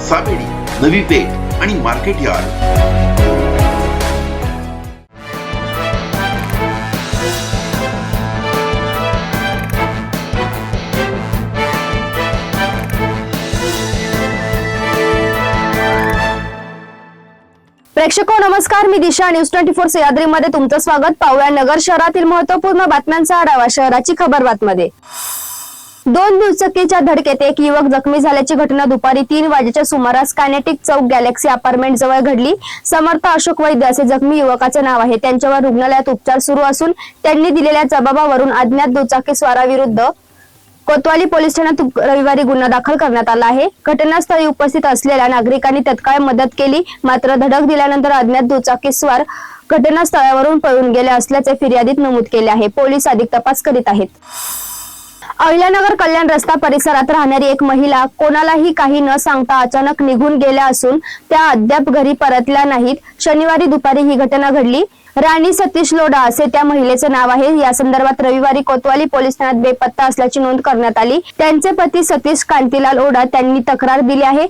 सावेडी नवी पेठ आणि market yard. प्रेक्षको नमस्कार. मी दिशा न्यूज ट्वेंटी फोर सह्याद्रीमध्ये तुमचं स्वागत. पावळ्या नगर शहरातील महत्त्वपूर्ण बातम्यांचा आढावा शहराची खबर बातमध्ये. दोन दुचाकीच्या धडकेत एक युवक जखमी झाल्याची घटना दुपारी तीन वाजेच्या सुमारास कायनेटिक चौक गॅलेक्सी अपार्टमेंट जवळ घडली. समर्थ अशोक वैद्य असे जखमी युवकाचे नाव आहे. त्यांच्यावर रुग्णालयात उपचार सुरू असून त्यांनी दिलेल्या जबाबावरून अज्ञात दुचाकी स्वाराविरुद्ध कोतवाली पोलीस ठाण्यात रविवारी गुन्हा दाखल करण्यात आला आहे. घटनास्थळी उपस्थित असलेल्या नागरिकांनी तत्काळ मदत केली. मात्र धडक दिल्यानंतर अज्ञात दुचाकी स्वार घटनास्थळावरून पळून गेले असल्याचे फिर्यादीत नमूद केले आहे. पोलीस अधिक तपास करीत आहेत. अहिल्यानगर कल्याण रस्ता परिसरात राहणारी एक महिला कोणालाही काही न सांगता अचानक निघून गेल्या असून त्या अद्याप घरी परतल्या नाहीत. शनिवारी दुपारी ही घटना घडली. राणी सतीश लोढा असे त्या महिलेचे नाव आहे. या संदर्भात रविवारी कोतवाली पोलीस ठाण्यात बेपत्ता असल्याची नोंद करण्यात आली. त्यांचे पती सतीश कांतीलाल ओढा त्यांनी तक्रार दिली आहे.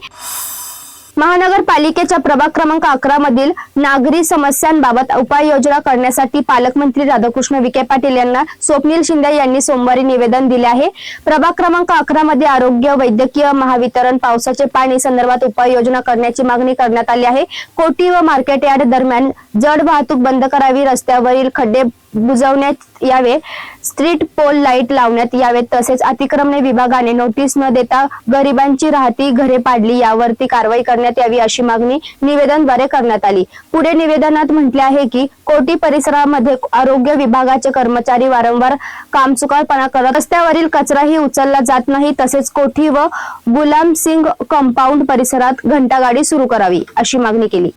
महानगरपालिकेच्या प्रभाग क्रमांक अकरा मधील नागरी समस्यांबाबत उपाययोजना करण्यासाठी पालकमंत्री राधाकृष्ण विखे पाटील यांना स्वप्नील शिंदे यांनी सोमवारी निवेदन दिले आहे. प्रभाग क्रमांक अकरा मध्ये आरोग्य वैद्यकीय महावितरण पावसाचे पाणी संदर्भात उपाययोजना करण्याची मागणी करण्यात आली आहे. कोटी व मार्केट यार्ड दरम्यान जड वाहतूक बंद करावी रस्त्यावरील खड्डे बुजवण्यात यावे. स्ट्रीट पोल लाइट लावण्यात यावे. तसेच अतिक्रमणे विभागाने नोटीस न देता गरिबांची राहती घरे पाडली. यावरती कारवाई करण्यात यावी अशी मागणी निवेदनद्वारे करण्यात आली. पुढे निवेदनात म्हटले आहे की कोटी परिसरामध्ये आरोग्य विभागाचे कर्मचारी वारंवार कामचुकारपणा करत रस्त्यावरील कचराही उचलला जात नाही. तसेच कोठी व गुलाम सिंग कंपाऊंड परिसरात घंटागाडी सुरू करावी अशी मागणी केली.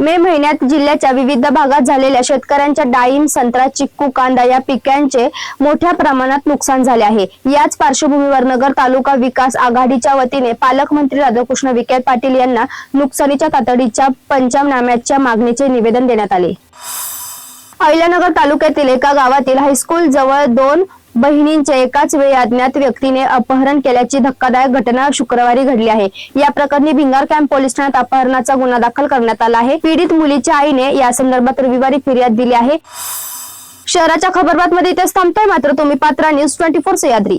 मे महिन्यात जिल्ह्याच्या विविध भागात झालेल्या शेतकऱ्यांच्या डाळिंब संत्रा चिक्कू कांदा या पिकांचे मोठ्या प्रमाणात नुकसान झाले आहे. याच पार्श्वभूमीवर नगर तालुका विकास आघाडीच्या वतीने पालकमंत्री राधाकृष्ण विखे पाटील यांना नुकसानीच्या तातडीच्या पंचमनाम्याच्या मागणीचे निवेदन देण्यात आले. अहिल्यानगर तालुक्यातील एका गावातील हायस्कूल जवळ दोन बहिणींचे एकाच वेळी अज्ञात व्यक्तीने अपहरण केल्याची धक्कादायक घटना शुक्रवारी घडली आहे. या प्रकरणी भिंगार कॅम्प पोलीस ठाण्यात अपहरणाचा गुन्हा दाखल करण्यात आला आहे. पीडित मुलीच्या आईने या संदर्भात रविवारी फिर्याद दिली आहे. शहराच्या खबरबातमध्ये इथेच थांबतोय मात्र तुम्ही Patra news twenty four Sahyadri